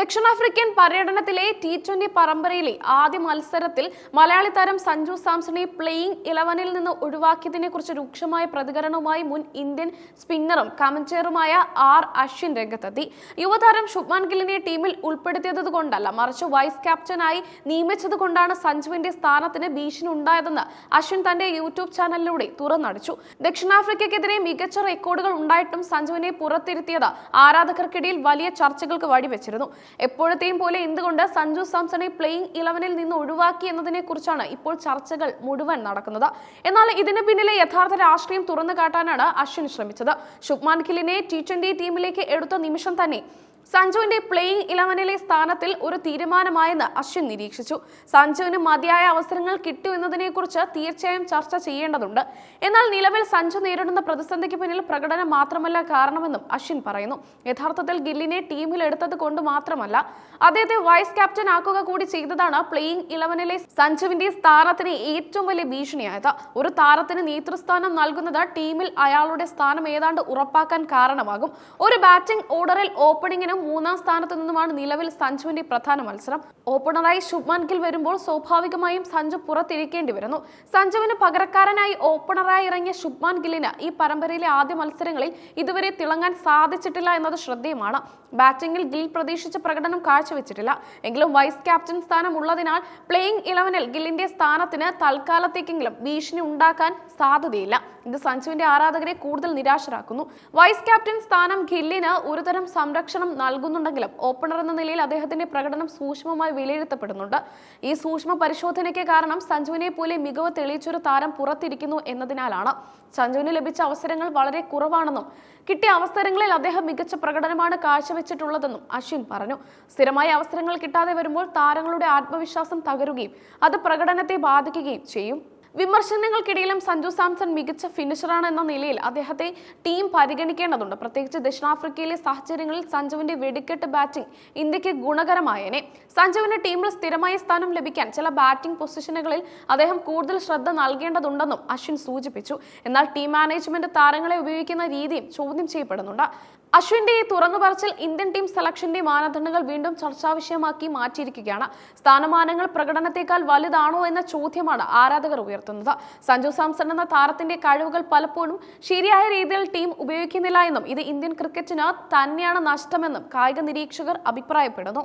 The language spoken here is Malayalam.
ദക്ഷിണാഫ്രിക്കൻ പര്യടനത്തിലെ ടി ട്വന്റി പരമ്പരയിലെ ആദ്യ മത്സരത്തിൽ മലയാളി താരം സഞ്ജു സാംസണെ പ്ലേയിങ് ഇലവനിൽ നിന്ന് ഒഴിവാക്കിയതിനെ കുറിച്ച് രൂക്ഷമായ പ്രതികരണവുമായി മുൻ ഇന്ത്യൻ സ്പിന്നറും കമന്റേറുമായ ആർ അശ്വിൻ രംഗത്തെത്തി. യുവതാരം ശുഭ്മാൻ ഗില്ലിനെ ടീമിൽ ഉൾപ്പെടുത്തിയത് കൊണ്ടല്ല മറിച്ച് വൈസ് ക്യാപ്റ്റനായി നിയമിച്ചത് കൊണ്ടാണ് സഞ്ജുവിന്റെ സ്ഥാനത്തിന് ഭീഷണി ഉണ്ടായതെന്ന് അശ്വിൻ തന്റെ യൂട്യൂബ് ചാനലിലൂടെ തുറന്നടിച്ചു. ദക്ഷിണാഫ്രിക്കയ്ക്കെതിരെ മികച്ച റെക്കോർഡുകൾ ഉണ്ടായിട്ടും സഞ്ജുവിനെ പുറത്തിരുത്തിയത് ആരാധകർക്കിടയിൽ വലിയ ചർച്ചകൾക്ക് വഴിവെച്ചിരുന്നു. എപ്പോഴത്തെയും പോലെ എന്തുകൊണ്ട് സഞ്ജു സാംസണെ പ്ലേയിങ് ഇലവനിൽ നിന്ന് ഒഴിവാക്കി എന്നതിനെ കുറിച്ചാണ് ഇപ്പോൾ ചർച്ചകൾ മുഴുവൻ നടക്കുന്നത്. എന്നാൽ ഇതിന് പിന്നിലെ യഥാർത്ഥ രാഷ്ട്രീയം തുറന്നു കാട്ടാനാണ് അശ്വിൻ ശ്രമിച്ചത്. ശുഭ്മാൻ ഗില്ലിനെ ടി ട്വന്റി ടീമിലേക്ക് എടുത്ത നിമിഷം തന്നെ സഞ്ജുവിന്റെ പ്ലേയിങ് ഇലവനിലെ സ്ഥാനത്തിൽ ഒരു തീരുമാനമായെന്ന് അശ്വിൻ നിരീക്ഷിച്ചു. സഞ്ജുവിന് മതിയായ അവസരങ്ങൾ കിട്ടു എന്നതിനെക്കുറിച്ച് തീർച്ചയായും ചർച്ച ചെയ്യേണ്ടതുണ്ട്. എന്നാൽ നിലവിൽ സഞ്ജു നേരിടുന്ന പ്രതിസന്ധിക്ക് പിന്നിൽ പ്രകടനം മാത്രമല്ല കാരണമെന്നും അശ്വിൻ പറയുന്നു. യഥാർത്ഥത്തിൽ ഗില്ലിനെ ടീമിൽ എടുത്തത് കൊണ്ട് മാത്രമല്ല അദ്ദേഹത്തെ വൈസ് ക്യാപ്റ്റൻ ആക്കുക കൂടി ചെയ്തതാണ് പ്ലേയിങ് ഇലവനിലെ സഞ്ജുവിന്റെ സ്ഥാനത്തിന് ഏറ്റവും വലിയ ഭീഷണിയായത്. ഒരു താരത്തിന് നേതൃസ്ഥാനം നൽകുന്നത് ടീമിൽ അയാളുടെ സ്ഥാനം ഏതാണ്ട് ഉറപ്പാക്കാൻ കാരണമാകും. ഒരു ബാറ്റിംഗ് ഓർഡറിൽ ഓപ്പണിംഗിനും മൂന്നാം സ്ഥാനത്ത് നിന്നുമാണ് നിലവിൽ സഞ്ജുവിന്റെ പ്രധാന മത്സരം. ഓപ്പണറായി ശുഭ്മാൻ ഗിൽ വരുമ്പോൾ സ്വാഭാവികമായും സഞ്ജു പുറത്തിരിക്കേണ്ടി വരുന്നു. സഞ്ജുവിന് പകരക്കാരനായി ഓപ്പണറായി ഇറങ്ങിയ ശുഭ്മാൻ ഗില്ലിന് ഈ പരമ്പരയിലെ ആദ്യ മത്സരങ്ങളിൽ ഇതുവരെ തിളങ്ങാൻ സാധിച്ചിട്ടില്ല എന്നത് ശ്രദ്ധേയമാണ്. ബാറ്റിംഗിൽ ഗിൽ പ്രതീക്ഷിച്ച പ്രകടനം കാഴ്ചവെച്ചിട്ടില്ല. എങ്കിലും വൈസ് ക്യാപ്റ്റൻ സ്ഥാനം ഉള്ളതിനാൽ പ്ലേയിങ് ഇലവനിൽ ഗില്ലിന്റെ സ്ഥാനത്തിന് തൽക്കാലത്തേക്കെങ്കിലും ഭീഷണി ഉണ്ടാക്കാൻ സാധ്യതയില്ല. ഇത് സഞ്ജുവിന്റെ ആരാധകരെ കൂടുതൽ നിരാശരാക്കുന്നു. വൈസ് ക്യാപ്റ്റൻ സ്ഥാനം ഗില്ലിന് ഒരുതരം സംരക്ഷണം നൽകുന്നുണ്ടെങ്കിലും ഓപ്പണർ എന്ന നിലയിൽ അദ്ദേഹത്തിന്റെ പ്രകടനം സൂക്ഷ്മമായി വിലയിരുത്തപ്പെടുന്നുണ്ട്. ഈ സൂക്ഷ്മ പരിശോധനയ്ക്ക് കാരണം സഞ്ജുവിനെ പോലെ മികവ് തെളിയിച്ചൊരു താരം പുറത്തിരിക്കുന്നു എന്നതിനാലാണ്. സഞ്ജുവിന് ലഭിച്ച അവസരങ്ങൾ വളരെ കുറവാണെന്നും കിട്ടിയ അവസരങ്ങളിൽ അദ്ദേഹം മികച്ച പ്രകടനമാണ് കാഴ്ചവെച്ചിട്ടുള്ളതെന്നും അശ്വിൻ പറഞ്ഞു. സ്ഥിരമായ അവസരങ്ങൾ കിട്ടാതെ വരുമ്പോൾ താരങ്ങളുടെ ആത്മവിശ്വാസം തകരുകയും അത് പ്രകടനത്തെ ബാധിക്കുകയും ചെയ്യും. വിമർശനങ്ങൾക്കിടയിലും സഞ്ജു സാംസൺ മികച്ച ഫിനിഷറാണ് എന്ന നിലയിൽ അദ്ദേഹത്തെ ടീം പരിഗണിക്കേണ്ടതുണ്ട്. പ്രത്യേകിച്ച് ദക്ഷിണാഫ്രിക്കയിലെ സാഹചര്യങ്ങളിൽ സഞ്ജുവിന്റെ വെടിക്കെട്ട് ബാറ്റിംഗ് ഇന്ത്യയ്ക്ക് ഗുണകരമായേനെ. സഞ്ജുവിന് ടീമിൽ സ്ഥിരമായ സ്ഥാനം ലഭിക്കാൻ ചില ബാറ്റിംഗ് പൊസിഷനുകളിൽ അദ്ദേഹം കൂടുതൽ ശ്രദ്ധ നൽകേണ്ടതുണ്ടെന്നും അശ്വിൻ സൂചിപ്പിച്ചു. എന്നാൽ ടീം മാനേജ്മെന്റ് താരങ്ങളെ ഉപയോഗിക്കുന്ന രീതിയും ചോദ്യം ചെയ്യപ്പെടുന്നുണ്ട്. അശ്വിന്റെ ഈ തുറന്നു പറച്ചിൽ ഇന്ത്യൻ ടീം സെലക്ഷന്റെ മാനദണ്ഡങ്ങൾ വീണ്ടും ചർച്ചാ വിഷയമാക്കി മാറ്റിയിരിക്കുകയാണ്. സ്ഥാനമാനങ്ങൾ പ്രകടനത്തെക്കാൾ വലുതാണോ എന്ന ചോദ്യമാണ് ആരാധകർ ഉയർത്തുന്നത്. സഞ്ജു സാംസൺ എന്ന താരത്തിന്റെ കഴിവുകൾ പലപ്പോഴും ശരിയായ രീതിയിൽ ടീം ഉപയോഗിക്കുന്നില്ല എന്നും ഇത് ഇന്ത്യൻ ക്രിക്കറ്റിന് തന്നെയാണ് നഷ്ടമെന്നും കായിക നിരീക്ഷകർ അഭിപ്രായപ്പെടുന്നു.